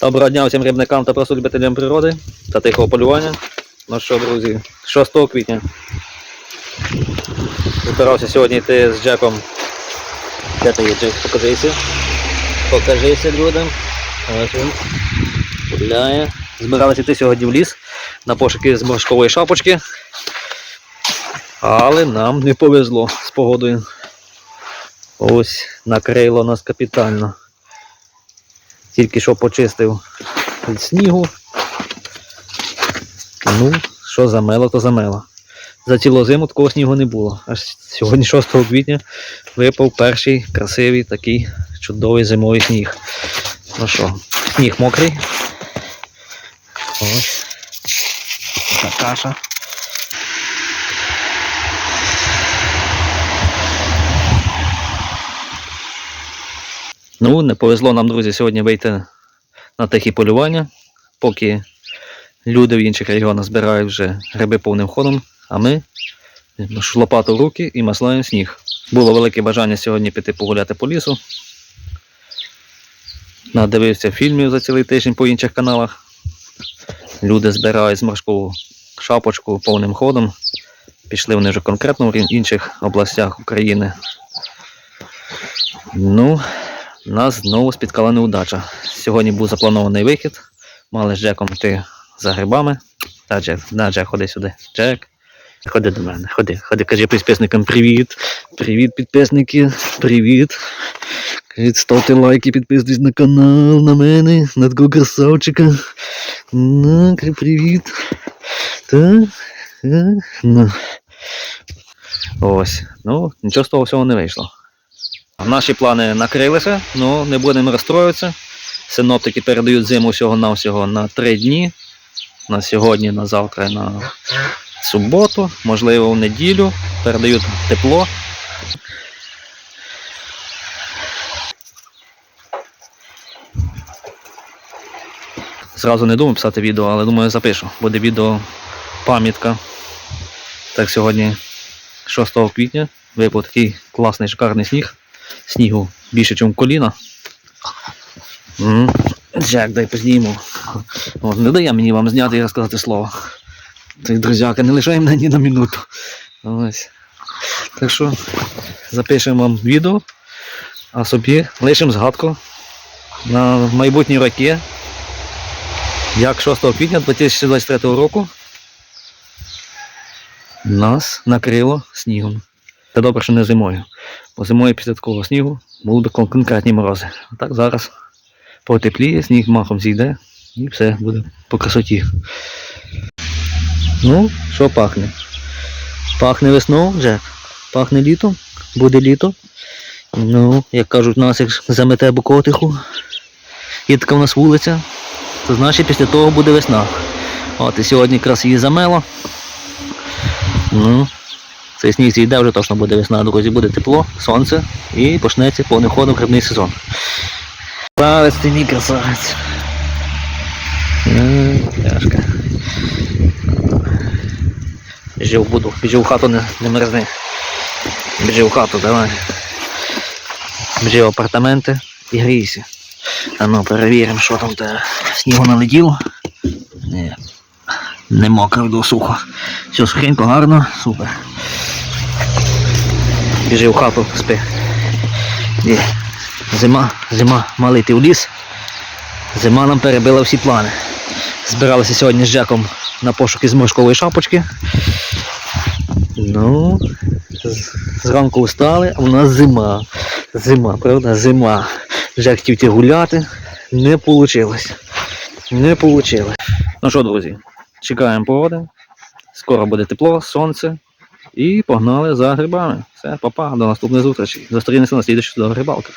Доброго дня всім рибникам та просто любителям природи та тихого полювання. Ну що, друзі, 6 квітня. Збирався сьогодні йти з Джеком. Де ти є, Джек? Покажися. Покажися людям. Ось він. Гуляє. Збиралися йти сьогодні в ліс на пошуки з морськової шапочки. Але нам не повезло з погодою. Ось накрило нас капітально. Тільки що почистив від снігу. Ну, що замело, то замело. За цілу зиму такого снігу не було. Аж сьогодні, 6 квітня, випав перший красивий такий чудовий зимовий сніг. Ну що, сніг мокрий. Ось. Така каша. Ну, не повезло нам, друзі, сьогодні вийти на тихі полювання, поки люди в інших регіонах збирають вже гриби повним ходом, а ми лопату в руки і маслаємо сніг. Було велике бажання сьогодні піти погуляти по лісу. Надивився фільмів за цілий тиждень по інших каналах. Люди збирають зморшкову шапочку повним ходом. Пішли вони вже конкретно в інших областях України. Ну, нас знову спіткала неудача. Сьогодні був запланований вихід. Мали з Джеком йти за грибами. Та Джек, на Джек, ходи сюди. Джек. Ходи до мене, ходи, ходи, кажи підписникам привіт. Привіт, підписники, привіт. Кажіть, ставте лайки, підписуйтесь на канал, на мене, на такого красавчика. На, привіт. Так. е, На. Ось. Ну, нічого з того всього не вийшло. Наші плани накрилися, але не будемо розстроюватися. Синоптики передають зиму всього-навсього на 3 дні. На сьогодні, на завтра, на суботу, можливо, в неділю. Передають тепло. Зразу не думав писати відео, але думаю, запишу. Буде відео пам'ятка. Так, сьогодні 6 квітня випав такий класний шикарний сніг снігу більше, ніж коліна. Джек, дай позніму. От, не дає мені вам зняти і розказати слово. Цей друзяка, не лишай мене ні на минуту. Так що запишемо вам відео, а собі лишимо згадку на майбутні роки. Як 6 квітня 2023 року нас накрило снігом. Це добре, що не зимою. Бо зимою після такого снігу були б конкретні морози. А так зараз потепліє, сніг махом зійде і все буде по красоті. Ну, що пахне? Пахне весною, Джек. Пахне літом, буде літо. Ну, як кажуть, нас як замете букотиху. Є така в нас вулиця, то значить після того буде весна. От і сьогодні якраз її замело. Ну, цей сніг зійде, вже точно буде весна, друзі, буде тепло, сонце і почнеться повним ходом грибний сезон. Красавець ти мій красавець. М, Біжи в буду, біжи в хату, не, не мерзни. Біжи в хату, давай. Біжи в апартаменти і грійся. А ну перевіримо, що там те снігу налетіло. Ні. Не мокро, сухо. Все сухенько, гарно, супер. Біжи в хату, спи. Ні. Зима, зима, мали йти в ліс. Зима нам перебила всі плани. Збиралися сьогодні з Джеком на пошуки зморшкової шапочки. Ну, зранку встали, а в нас зима. Зима, правда? Зима. Джек хотів гуляти. Не вийшло. Не вийшло. Ну що, друзі, чекаємо погоди. Скоро буде тепло, сонце. І погнали за грибами. Все, папа, до наступної зустрічі. Зустрінемося на слідчій рибалках.